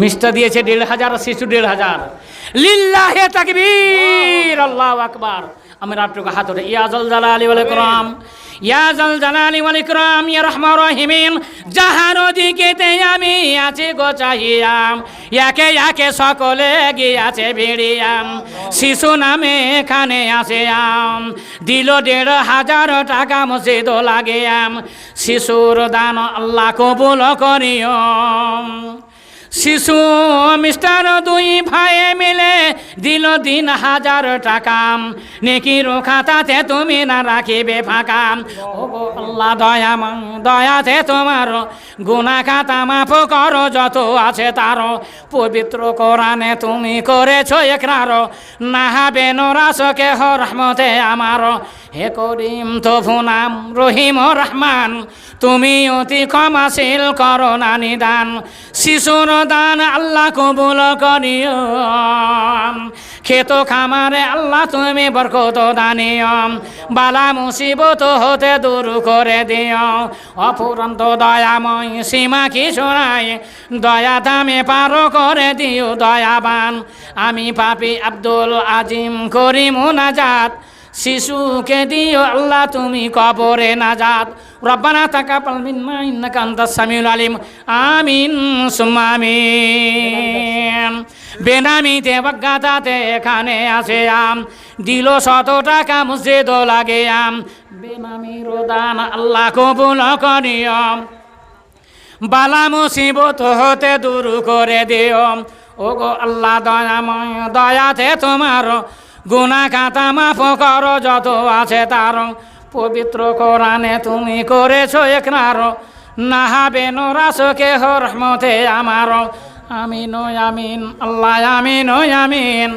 মিষ্টা দিয়েছে দেড় হাজার, শিশু দেড় হাজার। লিল্লাহে তাকবীর, আল্লাহু আকবার। আমি রাত্রকে হাত ওঠে। ইয়াজল জালালি ওয়াল ইকরাম ইয়াজল জালালি ওয়াল ইকরাম, ইয়া রহমান রহিমিন, যাহার দিকেতে আমি আছি গো চাহিয়াম ইয়াকে ইয়াকে সকলে গিয়াছে ভিড়িয়াম। শিশু নামে এখানে আসে আম দিল দেড় হাজার টাকা মসজিদ আম শিশুর দান আল্লাহ কবুল করিয়ম। শিশু মিস্টার দুই ভাই মিলে দিল তিন হাজার টাকা। নেকির খাতাতে তুমি না রাখিবে ফাঁকা। ও আল্লাহ, দয়া দয়াতে তোমার গুনা খাতা মাফ করো, যত আছে তার পবিত্র কোরআনে তুমি করেছ একরার। নাহাবে নরাসকে হ রহমতে আমার। হে করিম তো নাম রহিম রহমান। তুমি অতি ক্ষমাশীল করো না নিদান। শিশুর দান আল্লাহ কবুল করিও। খেত খামারে আল্লাহ তুমি বরকত দানিয়ম বালা মুসিবত হতে দূর করে দিও। অফুরন্ত দয়াময় সীমা কি শোনায় দয়া দামে পারো করে দিও দয়াবান। আমি পাপি আব্দুল আজিম করি মুনাজাত শিশুকে দিও আল্লাহ, তুমি কবরে নাজাত। রব্বানা তাকাব্বাল মিন্না ইন্নাকা আনতাস সামিউল আলিম। আমিন, সুম্মা আমিন। বেনামিতে এখানে আসে আম। দিল শত টাকা মসজিদ লাগে আম। বেনামির দান আল্লাহ কবুল করিয়ম বালা মুসিবত হতে দূর করে দিও। ও গো আল্লাহ দয়াময় দয়াতে তোমার গুনা খাতা মাফ করো যত আছে তার। পবিত্র কোরআনে তুমি করেছ একনার। নাহাবে নোরাসকে হরমতে আমার। আমিন আমিন আল্লাহ আমিন আমিন।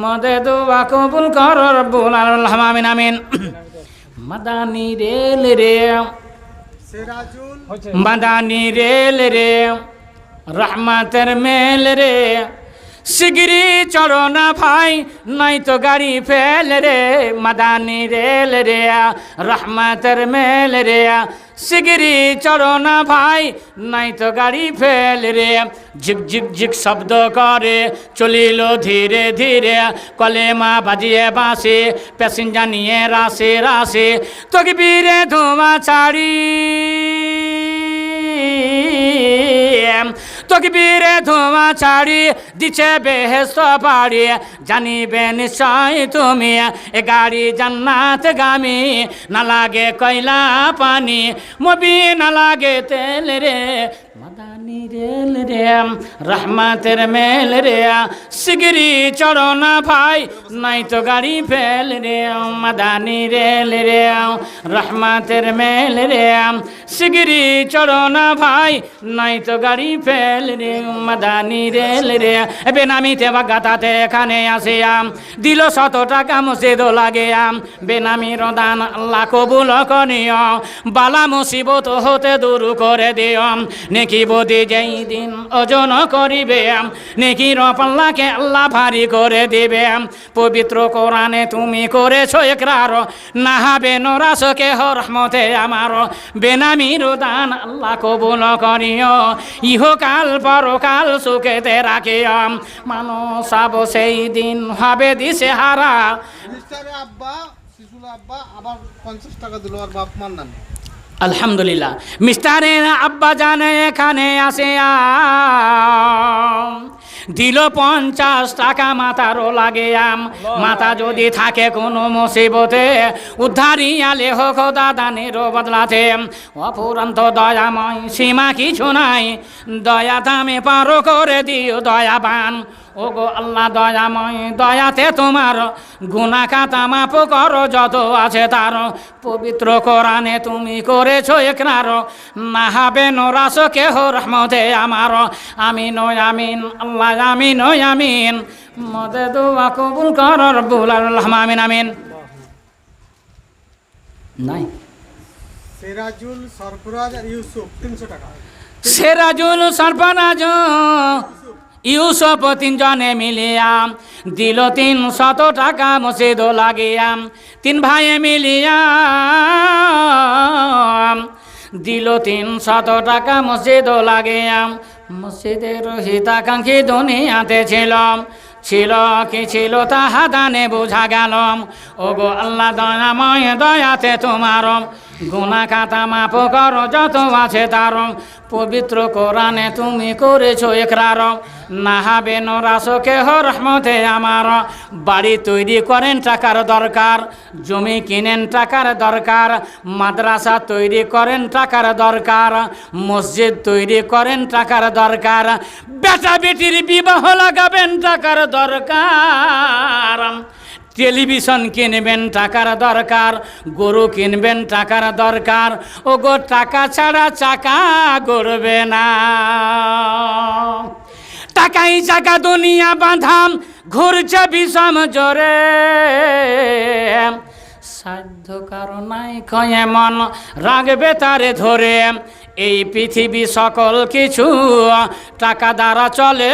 মদে দুয়া কবুল কর রব্বুল আল্লাহ আমিন আমিন। মাদানি রেল রে। মাদানি রেল রে। রহমাতের মেল রে। শিগরি চড়ো না ভাই নাই তো গাড়ি ফেল রে, মাদানি রেল রে রহমাতের মেল রে শিগরি চড়ো না ভাই নাই তো গাড়ি ফেল রে ঝিক ঝিক ঝিক শব্দ করে, চলিল ধীরে ধীরে। কলেমা বাজিয়ে বাসে প্যাসেঞ্জার নিয়ে রাসে রাসে তোকে বীরে ধোঁয়া ছাড়ি। তোকে বীরে ধোঁয়া ছাড়ি, দিছে বেহেস্ত পাড়ি। জানিবে নিশ্চয় তুমি, এ গাড়ি জান্নাত গামি, না লাগে কয়লা পানি। মবি না লাগে তেল রে মাদানি রেল রে, রহমাতের মেল রে শিগরি চড়ো না ভাই, নাই তো গাড়ি ফেল রে মাদানি রেল রে, রহমাতের মেল রে শিগরি চড়ো না ভাই, নাই তো গাড়ি ফেল রে মাদানি রেল রে। বেনামিতে বাগাতাতে এখানে আসে আম দিল শত টাকা মসজিদ লাগে আম বেনামির দান আল্লাহ কবুল করিও, বালা মুসিবত হতে দূর করে দিও নেকি বদি যেই দিন ওজন করিবে নেকির পাল্লাকে আল্লাহ ভারী করে দিবে পবিত্র কোরআনে তুমি করেছ একরার নাহাবে নরাসকে হরমতে আমার। বেনামির দান আল্লাহ কবুল করিও। ইহকাল পরকাল সুখেতে রাখিও মানুষ আব সেই দিন হবে দিশে হারা। আব্বা শিশুল আব্বা, আবার পঞ্চাশ টাকা দিল আর বাপ মার নামে। আলহামদুলিল্লাহ। মিস্টারের আব্বা জানে এখানে আসে। দিল পঞ্চাশ টাকা মাথারও লাগে আম। মাথা যদি থাকে কোনো মুসিবতে, উদ্ধারি আলে হোক দাদানের বদলাতে। অপুরন্ত দয়াময় সীমা কিছু নাই। দয়া দামে পারো করে দিও দয়াবান। ও গো আল্লাহ দয়াময় দয়াতে তোমার গুনা খাতা মাপ করো যত আছে তার। পবিত্র কোরআনে তুমি করেছ একনার নাহাবে নোরাস কেহ রহমতে আমার। আমিন ও আমিন আল্লাহ আমিন ও আমিন। মদে দোয়া কবুল কর রব্বুল আল্লাহ আমিন আমিন। নাই। সিরাজুল সরফরাজ আর ইউসুফ তিনশো টাকা। সেরাজুল সরফরাজ। ইউসুফ তিনজনে মিলিয়াম দিল তিন শত টাকা মসজিদ লাগিয়া, তিন ভাই মিলিয়া, দিল তিন শত টাকা মসজিদ লাগিয়া, মসজিদের হিতাকাঙ্ক্ষী দুনিয়াতে ছিলাম ছিল কি ছিল তাহা দানে বোঝা গেল। ও গো আল্লাহ দয়াময় দয়াতে তোমার গুনা খাতা মাপ কর যত আছে তার পবিত্র কোরআনে তুমি করেছ একরার নাহাবে নরাসো কেহ রহমতে আমার। বাড়ি তৈরি করেন টাকার দরকার, জমি কিনেন টাকার দরকার, মাদ্রাসা তৈরি করেন টাকার দরকার, মসজিদ তৈরি করেন টাকার দরকার, বেটা বেটির বিবাহ লাগাবেন টাকার দরকার। টেলিভিশন কিনবেন টাকার দরকার, গরু কিনবেন টাকার দরকার ও গো টাকা ছাড়া চাকা গড়বে না। টাকাই চাকা দুনিয়া বাঁধাম ঘুরছে বিষম জোরে। সাধ্য কারণাই কয়ে মন রাখবে তারে ধরে। এই পৃথিবী সকল কিছু টাকা দ্বারা চলে।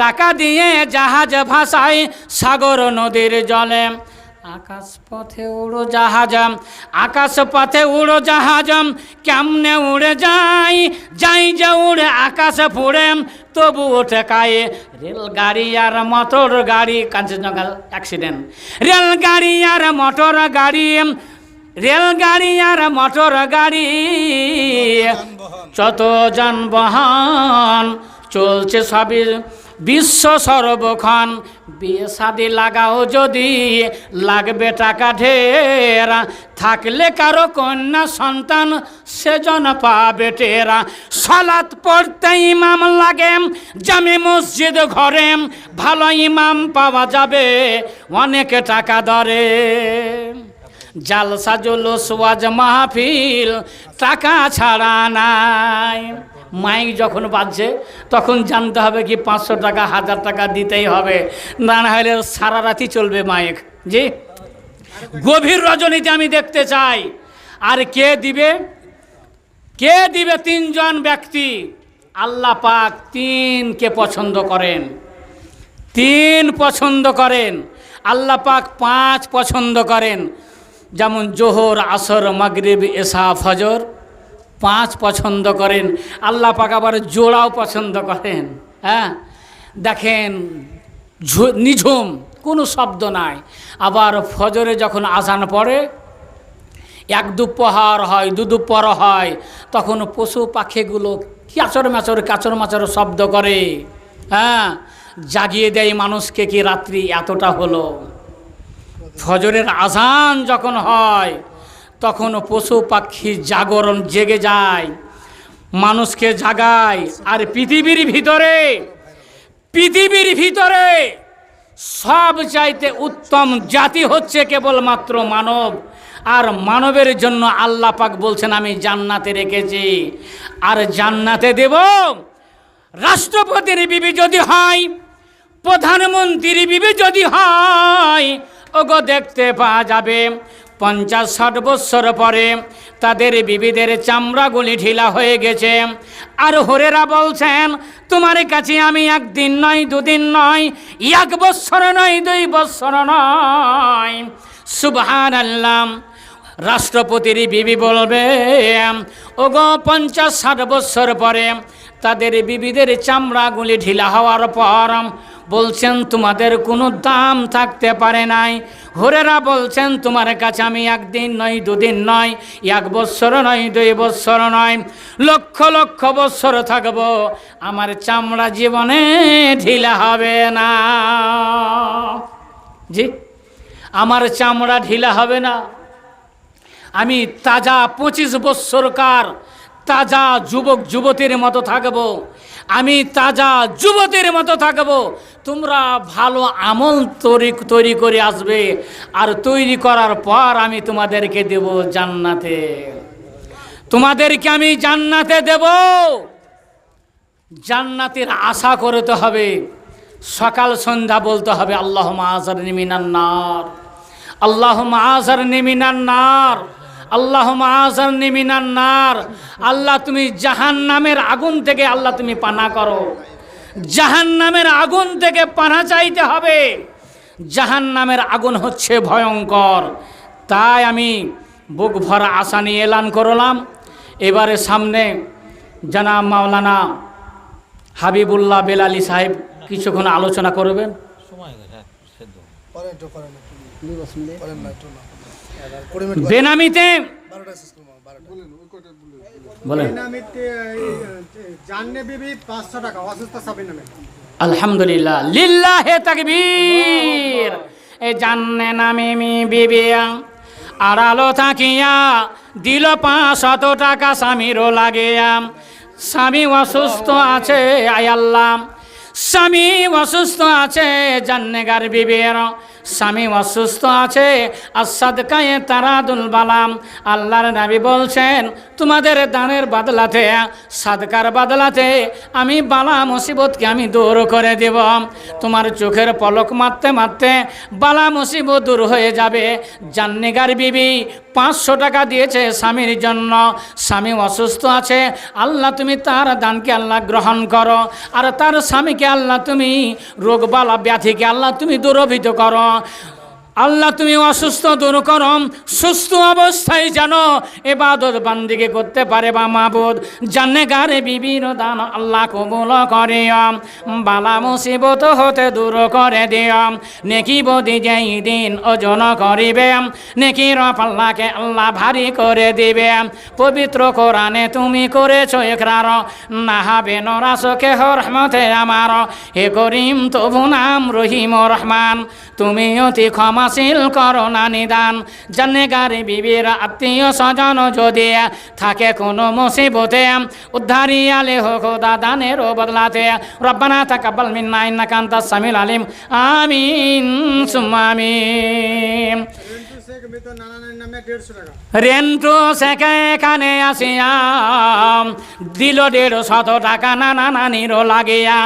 টাকা দিয়ে জাহাজ ভাসায় সাগর নদীর জলে। আকাশ পথে উড়ো জাহাজ, আকাশ পথে উড়ো জাহাজ, কেমনে উড়ে যাই যাই যে উড়ে আকাশ পুড়ে, তবু ওঠে কায়ে। রেলগাড়ি আর মোটর গাড়ি কাঞ্চনজঙ্ঘা অ্যাক্সিডেন্ট রেলগাড়ি আর মোটর গাড়ি রেলগাড়ি আর মোটর গাড়ি। যত যানবাহন চলছে সবই বিশ্ব সর্বক্ষণ। বিয়ে শাদি লাগাও যদি লাগবে টাকা ঢের। থাকলে কারও কন্যা সন্তান সেজন পাবে টেরা। সালাত পড়তে ইমাম লাগে, জামে মসজিদ ঘরে। ভালো ইমাম পাওয়া যাবে, অনেক টাকা দরে। জালসা জুলুস, ওয়াজ মাহফিল, টাকা ছাড়া নাই। মাইক যখন বাজছে, তখন জানতে হবে কি পাঁচশো টাকা, হাজার টাকা দিতেই হবে। না না হলে সারা রাতি চলবে মাইক। জি? গভীর রজনীতে আমি দেখতে চাই। আর কে দিবে? কে দিবে তিনজন ব্যক্তি? আল্লাহ পাক তিনকে পছন্দ করেন। তিন পছন্দ করেন। আল্লাহ পাক পাঁচ পছন্দ করেন। যেমন জোহর, আসর, মাগরিব এসা ফজর, পাঁচ পছন্দ করেন। আল্লাহ পাক আবার জোড়াও পছন্দ করেন। হ্যাঁ? দেখেন নিঝুম, কোনো শব্দ নাই। আবার ফজরে যখন আজান পড়ে, এক দুপহার হয়, দু দুপর হয়, তখন পশু পাখিগুলো ক্যাচর ম্যাচর, কাচর মাচর শব্দ করে। হ্যাঁ? জাগিয়ে দেয় মানুষকে কি রাত্রি এতটা হলো? ফজরের আজান যখন হয়, তখন পশু পাখি জাগরণ জেগে যায়, মানুষকে জাগায়, আর পৃথিবীর ভিতরে পৃথিবীর ভিতরে সব চাইতে উত্তম জাতি হচ্ছে কেবলমাত্র মানব। আর মানবের জন্য আল্লাহ পাক বলছেন, আমি জান্নাতে রেখেছি। আর জান্নাতে দেব। রাষ্ট্রপতির বিবি যদি হয়, প্রধানমন্ত্রীর বিবি যদি হয় ওগো দেখতে পাওয়া যাবে। পঞ্চাশ ষাট বৎসর পরে তাদের বিবিদের চামড়াগুলি ঢিলা হয়ে গেছে। আর হরেরা বলছেন, তোমার কাছে আমি একদিন নয়, দুদিন নয়, এক বৎসর নয়, দুই বৎসর নয়। সুবহান আল্লাহ রাষ্ট্রপতির বিবি বলবে, ওগো পঞ্চাশ ষাট বৎসর পরে তাদের বিবিদের চামড়াগুলি ঢিলা হওয়ার পর বলছেন, তোমাদের কোনো দাম থাকতে পারে নাই। হরেরা বলছেন, তোমার কাছে আমি একদিন নয়, দুদিন নয়, এক বৎসর নয়, দুই বৎসর নয়, লক্ষ লক্ষ বৎসর থাকব। আমার চামড়া জীবনে ঢিলা হবে না। জি, আমার চামড়া ঢিলা হবে না। আমি তাজা পঁচিশ বৎসরকার তাজা যুবক, যুবতীর মতো থাকব। আমি তাজা যুবতীর মতো থাকব। তোমরা ভালো আমল তৈরি তৈরি করে আসবে। আর তৈরি করার পর আমি তোমাদেরকে দেব জান্নাতে। তোমাদেরকে আমি জান্নাতে দেব। জান্নাতের আশা করতে হবে। সকাল সন্ধ্যা বলতে হবে আল্লাহ মাজার নিমিনান্নার আল্লাহ মাজার নিমিনান্নার আল্লাহ নিমিনান্নার আল্লাহ তুমি জাহান নামের আগুন থেকে আল্লাহ তুমি পানা করো। জাহান নামের আগুন থেকে পানা চাইতে হবে। জাহান নামের আগুন হচ্ছে ভয়ঙ্কর। তাই আমি বুক ভরা আশা নিয়ে এলান করলাম। এবারে সামনে জানা মাওলানা হাবিবুল্লাহ বেলালি সাহেব কিছুক্ষণ আলোচনা করবেন। করেন বেনামিতে আলহামদুলিল্লাহ। লিল্লাহে তাকবীর। এ জান্নে নামে মি বিবিয়া আড়ালো থাকিয়া দিল পাঁচশত টাকা স্বামীরও লাগিয়া। স্বামী অসুস্থ আছে আয়াল্লাহ স্বামী অসুস্থ আছে জান্নেগার বিবের স্বামী অসুস্থ আছে আসাদ কায়ে তারাদুল বালাম। আল্লাহর নবী বলছেন, তোমাদের দানের বদলাতে, সাদকার বদলাতে আমি বালা মুসিবতকে আমি দূর করে দেব। তোমার চোখের পলক মারতে মারতে বালা মুসিবত দূর হয়ে যাবে। জান্নিগার বিবি পাঁচশো টাকা দিয়েছে স্বামীর জন্য। স্বামী অসুস্থ আছে, আল্লাহ তুমি তার দানকে আল্লাহ গ্রহণ করো। আর তার স্বামীকে আল্লাহ তুমি রোগবালা ব্যাধিকে আল্লাহ তুমি দূরভীত করো। wrong. আল্লাহ, তুমি অসুস্থ দূর করম সুস্থ অবস্থায় যেন এবাদত বান্দিকে করতে পারে বা মাবুদ। জানে গারে বিভিন্ন দান আল্লাহ কবুল করিয়ম বালা মুসিবত হতে দূর করে দিয়ম নেকি বদি যেই দিন ওজন করিবে। নেকির পাল্লাকে আল্লাহ ভারী করে দিবে। পবিত্র কোরআনে তুমি করেছ একরার নাহাবে নরাসকে রহমতে আমার। হে করিম, তবু নাম রহিম রহমান। তুমি অতি ক্ষমাশীল করো না নিদান। জান্নেগারে বিবির আত্মীয় স্বজন যদি থাকে কোনো মুসিবতে, উদ্ধারি আলে হোক দাদানের বদলাতে। রব্বানা তাকাব্বাল মিন্না ইন্নাকা আনতাস সামিল আলিম। আমিন, সুম্মা আমিন। রিন্টু শেখ মৃত নানা নানির নামে দেড়শো টাকা রেন্টু সেকে এখানে আসিয়াম। দিল দেড় শত টাকা নানা নানিরও লাগিয়া।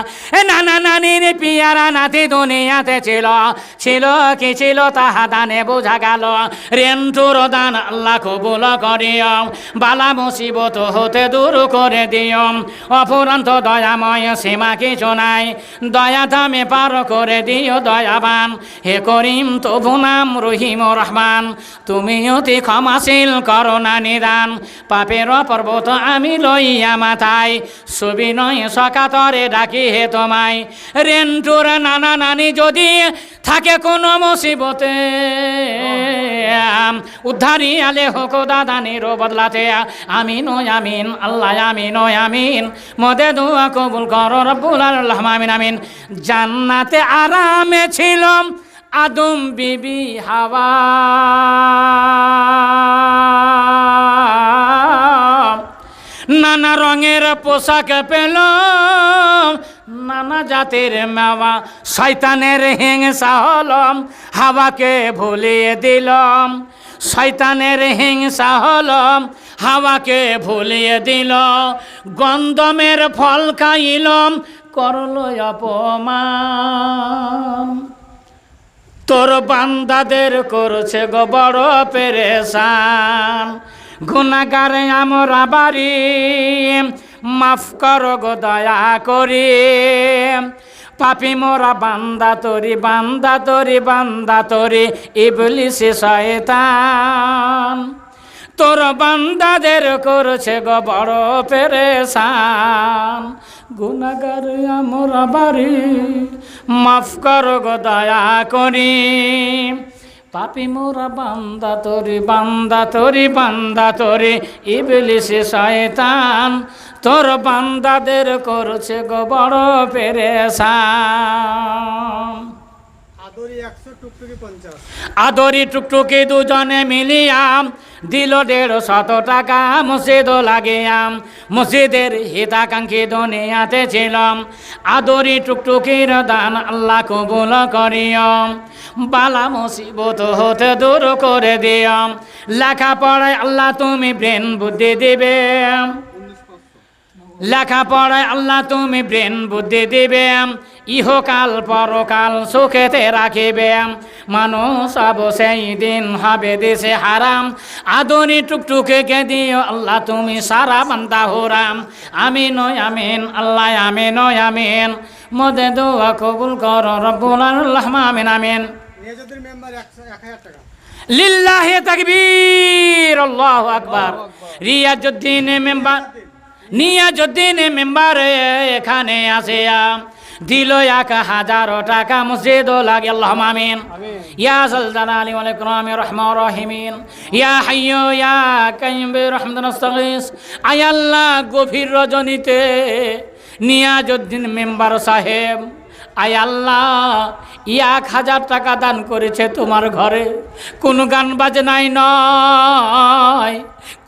নানা নানির পিয়ারা নাতি দুনিয়াতে ছিল। ছিল কি ছিল তাহা দানে বোঝা গেল। রেন্টুর দান আল্লাহ কবুল করিয়ম। বালা মুসিবত হতে দূর করে দিয়ম। অফুরন্ত দয়াময় সীমা কিছু নাই। দয়া দামে পার করে দিও দয়াবান। হে করিম তবু নাম রহিম রহমান। তুমি অতি ক্ষমাশীল করোনা নিদান। পাপের পর্বত আমি লইয়া মাথায়। সুবিনয় সকাতরে ডাকি হে তোমায়। রেন্টুর নানা নানি যদি থাকে কোনো মুসিবতে উদ্ধারি আলে হোক দাদানির বদলাতে। আমি নয় আমিন, আল্লাহ আমি নয় আমিন। মদে দোয়া কবুল কর রব্বুল আল্লাহ আমিন আমিন। জান্নাতে আরামে ছিলাম। আদম বিবি হাওয়া। নানা রঙের পোশাক পেল নানা জাতের মেওয়া। শয়তানের হিংসা হলম, হাওয়াকে ভুলিয়ে দিলম। শয়তানের হিংসা হলম, হাওয়াকে ভুলিয়ে দিল গন্ধমের ফল খাইলম করল অপমান। তোর বান্দাদের করছে গো বড় পেরেশান। গুণাগার আমরা বাড়ি, মাফ কর গো দয়া করি। পাপি মোরা বান্দা তরি বান্দা তরি বান্দা তরি, ইবলিসে শয়তান। তোর বান্দাদের করছে গো বড় পেরেশান। গুনাগার আমরা বাড়ি মাফ কর গো দয়া করি। পাপি মোরা বান্দা তোরি বান্দা তোরি বান্দা তোরি ইবলিসে শয়তান। তোর বান্দাদের করছে গো বড় পঞ্চাশ। আদরি টুকটুকি দুজনে মিলিয়াম দিল দেড় শত টাকা মসজিদ লাগিয়াম। মসজিদের হিতাকাঙ্ক্ষী দুনিয়াতে ছিলাম। আদরি টুকটুকির দান আল্লাহ কবুল করিয়াম। বালা মুসিবত হতে দূর করে দিয়ম। লেখাপড়ায় আল্লাহ তুমি ব্রেন বুদ্ধি দিবে। লেখাপড়ায় আল্লাহ তুমি ব্রেন বুদ্ধি দিবে ইহকাল পরকাল সুখেতে রাখিবে মানুষ সেই দিন হবে দেশে হারাম। আদনি টুকটুকে দিও আল্লাহ তুমি সারা বান্দা হরাম। আমি নয় আমিন আল্লাহ আমি নয় আমিন। মদে দোয়া কবুল কর রব্বুল আল্লাহ আমিন আমিন। লিল্লাহে তাকবীর আল্লাহু আকবার। রিয়াজউদ্দিন মেম্বার নিয়াজুদ্দিন মেম্বারে এখানে আসে দিল এক হাজার টাকা মসজিদ লাগে আল্লাহ আমিন। ইয়া জালালি ওয়াল ইকরাম রহমান রহিমিন। ইয়া হাইয়ু ইয়া কাইয়ুম বিরহমাতিন আস্তাগীস আয় আল্লাহ গভীর রজনীতে নিয়াজুদ্দিন মেম্বার সাহেব। আয় আল্লাহ এক হাজার টাকা দান করেছে তোমার ঘরে। কোনো গান বাজনাই নয়,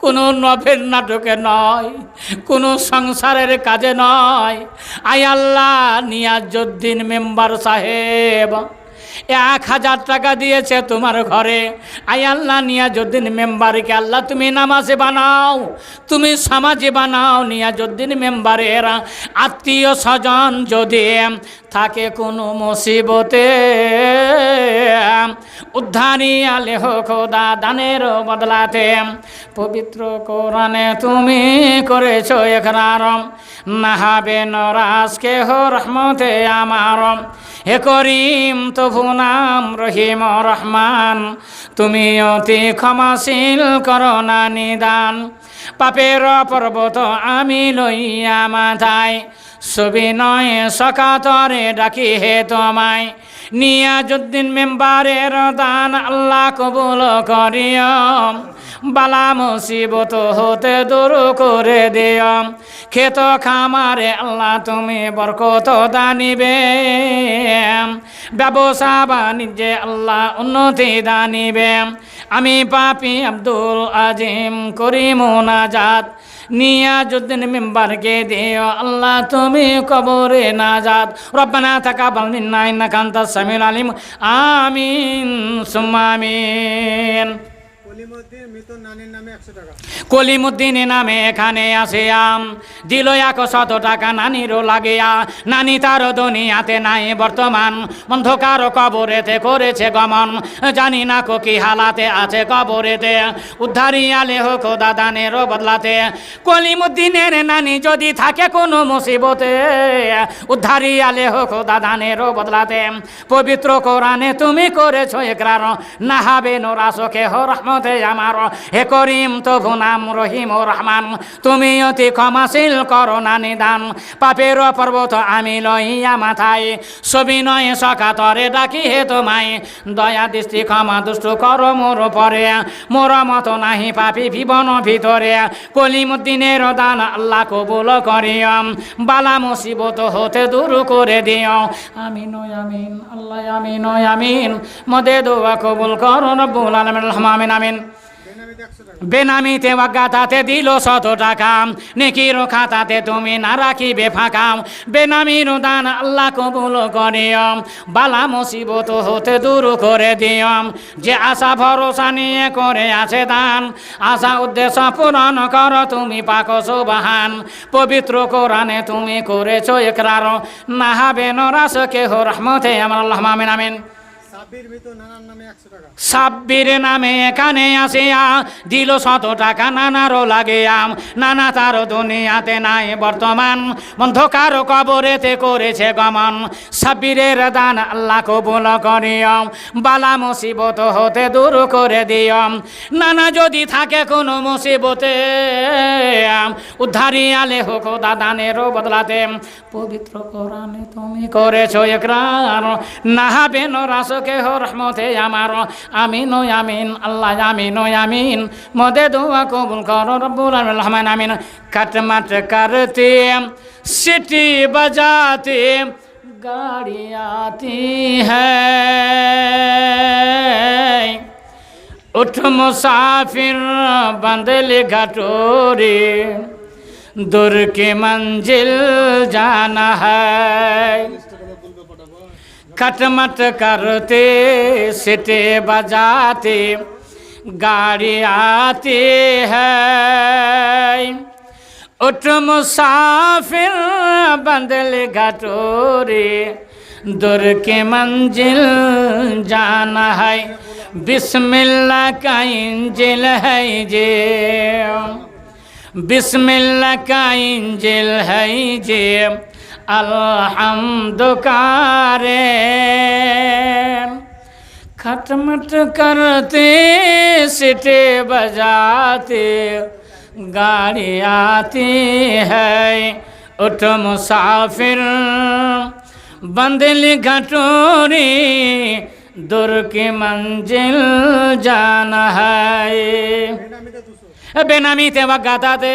কোনো নভের নাটকে নয়, কোনো সংসারের কাজে নয়। আয় আল্লাহ নিয়াজুদ্দিন মেম্বার সাহেব এক হাজার টাকা দিয়েছে তোমার ঘরে। আই আল্লাহ নিয়াজুদ্দিন মেম্বারকে আল্লাহ, তুমি নামাজে বানাও, তুমি সমাজে বানাও নিয়াজুদ্দিন মেম্বারের আত্মীয় স্বজন যদি থাকে কোনো মুসিবতে উদ্ধারি আলে খোদা দানের বদলাতে পবিত্র কোরআনে তুমি করেছ একরার। নাহাবে নরাজকে হো রহমতে আমার। হে করিম, তবু নাম রহিম রহমান। তুমি অতি ক্ষমাশীল করোনা নিদান। পাপের পর্বত আমি লইয়া মাথায়। ছবি নয়, সকাতরে ডাকি হে তোমায়। নিয়াজুদ্দিন মেম্বারের দান আল্লাহ কবুল করিয়ম। বালা মুসিবত হতে দূর করে দিও খেত খামারে আল্লাহ তুমি বরকত দানিবে। ব্যবসা বাণিজ্যে আল্লাহ উন্নতি দানিবে। আমি পাপি আব্দুল আজিম করি মোনাজাত নিয়াজুদ্দিন মেম্বারকে দিও। আল্লাহ, তুমি কবরে না যাত রব্বানা তাকাবাল মিন্না ইন্নাকা কান্তা সামিউল আলিম। আমিন সুমামিন কলিমুদ্দিন নামে এখানে আসে আম দিল এক শত টাকা নানিরও লাগিয়া। নানি তার দুনিয়াতে নাই বর্তমান। অন্ধকার কবরেতে করেছে গমন। জানি না কো হালাতে আছে কবরেতে। উদ্ধারি আলে হোক দাদানেরও বদলাতে। কলিমুদ্দিনের নানি যদি থাকে কোনো মুসিবতে, উদ্ধারি আলে হোক দাদানেরও বদলাতে। পবিত্র কোরআনে তুমি করেছ একরার। নাহাবে নোরাসকে হো রহমতে। আমার। হে করিম, তবু নাম রহিম ও রহমান, তুমি অতি ক্ষমাশীল করো না নিদান। পাপের পর্বত আমি লইয়া মাথায়, ছবি নয় সকাতরে ডাকি হে তোমায়। দয়া দৃষ্টি, ক্ষমা দুষ্ট কর মোর পরে মোর মতো নাহি পাপি জীবন ভিতরে। কলিমুদ্দিনের দান আল্লাহ কবুল করিয়ম বালা মুসিবত হতে দূর করে দিও। আমিন আমিন, আল্লাহ আমিন আমিন। মদে দোয়া কবুল করো রব্বুল আলামিন আমিন আমিন। বেনামিতে বেনামিতে অজ্ঞাতাতে দিল শত টাকা নেকির খাতাতে তুমি না রাখিবে ফাঁকা বেনামির দান আল্লাহ কবুল করিয়ম, বালা মুসিবত হতে দূর করে দিয়ম। যে আশা ভরসা নিয়ে করে আছে দান, আশা উদ্দেশ্য পূরণ কর তুমি পাক সুবাহান। পবিত্র কোরআনে তুমি করেছ একরার নাহাবে নরাস কেহ রহমতে। আমার আল্লাহ, আমিন আমিন। সাব্বির নামে এখানে আসিয়া দিল শত টাকা নানারও লাগিয়াম নানা তার দুনিয়াতে নাই বর্তমান, অন্ধকার কবরেতে করেছে গমন। সাব্বিরের দান আল্লাহ কবুল করিয়ম, বালা মুসিবত হতে দূর করে দিয়ম। নানা যদি থাকে কোনো মুসিবতে উদ্ধারি আলে হোক দাদানেরও বদলাতে। পবিত্র কোরআনে তুমি করেছ একরার নাহাবেন রাসকে রহমতে আমার আমিন ও আমিন আল্লাহ আমিন ও আমিন মদে দোয়া কবুল করো রব্বুল আলামিন রহমান আমিন কাটমাট করতে সিটি बजाते गाड़ी आती है उठ मुसाफिर बंदल घटोरे दूर की मंजिल जाना है खटमट करते, सिटे बजाते, गाड़ी आती है। उठ मुसाफिर, बंदल घटोरे, दूर के मंजिल जाना है। बिस्मिल्लाह का इंजिल है जे। बिस्मिल्लाह का इंजिल है जे। अलहमद कारे खटमट करते सिटे बजाते गाड़ी आती है उठ मुसाफिर बंदली घटोरी दूर की मंजिल जाना है বেনামিতে বা গাতাতে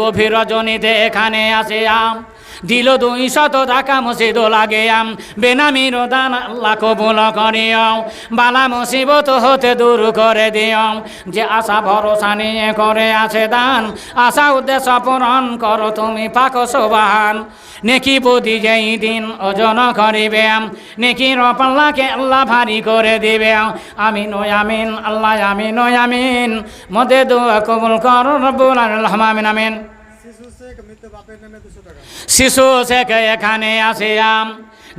গভীর রজনীতে এখানে আসে আম দিল দুই শত টাকা মসজিদ লাগে আম। বেনামির দান আল্লাহ কবুল করিও বালা মুসিবত হতে দূর করে দিও যে আশা ভরসা নিয়ে করে আছে দান, আশা উদ্দেশ্য পূরণ করো তুমি পাক সোবাহান। নেকি বুদ্ধি যেই দিন ওজন করিবে নেকি রপাল্লাকে আল্লাহ ভারী করে দিবে আমি। ও আমিন, আল্লাহ আমিন ও আমিন। মদে দোয়া কবুল কর রব্বুল আলামিন, আমিন। শিশু শেখে এখানে আসিয়াম।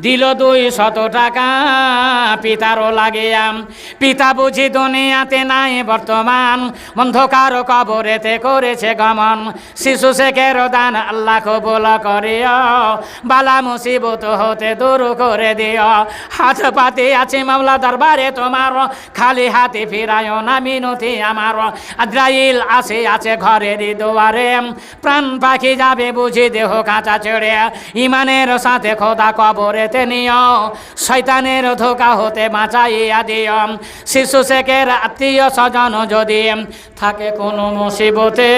দিল দুই শত টাকা। পিতারও লাগিয়াম পিতা বুঝি দুনিয়াতে নাই বর্তমান। অন্ধকার কবরেতে করেছে গমন। শিশু শেখের দান আল্লাহ কবুল করিও। বালা মুসিবত হতে দূর করে দিও। হাত পাতে আছে মামলা দরবারে তোমার। খালি হাতে ফিরায় না মিনতি আমার। আদ্রাইল আছে আছে ঘরের দুয়ারে। প্রাণ পাখি যাবে বুঝি দেহ কাঁচা ছেড়ে। ইমানের সাথে খোদা কবরেতে নিও শৈতানের ধোকা হতে বাঁচাইয়া দিও শিশু শেখের আত্মীয় স্বজন যদি থাকে কোনো মুসিবতে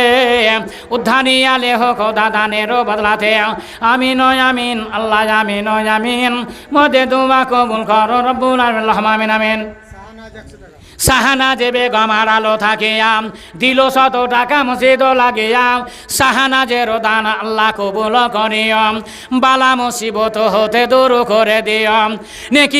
উদ্ধানিয়া লেহ দাদানের বদলাতে। আমি নয় আমিন, আল্লাহ আমি নয় আমিন। মদে দুমা কবুল কর, রব্বুল আমিন আমিন। সাহানা যেবে গমার আলো আম দিল শত টাকা মসজিদ আম সাহানা যে দান আল্লাহ কবুল করিয়ম, বালা মুসিবত হতে দূর করে দিয়ম। নেকি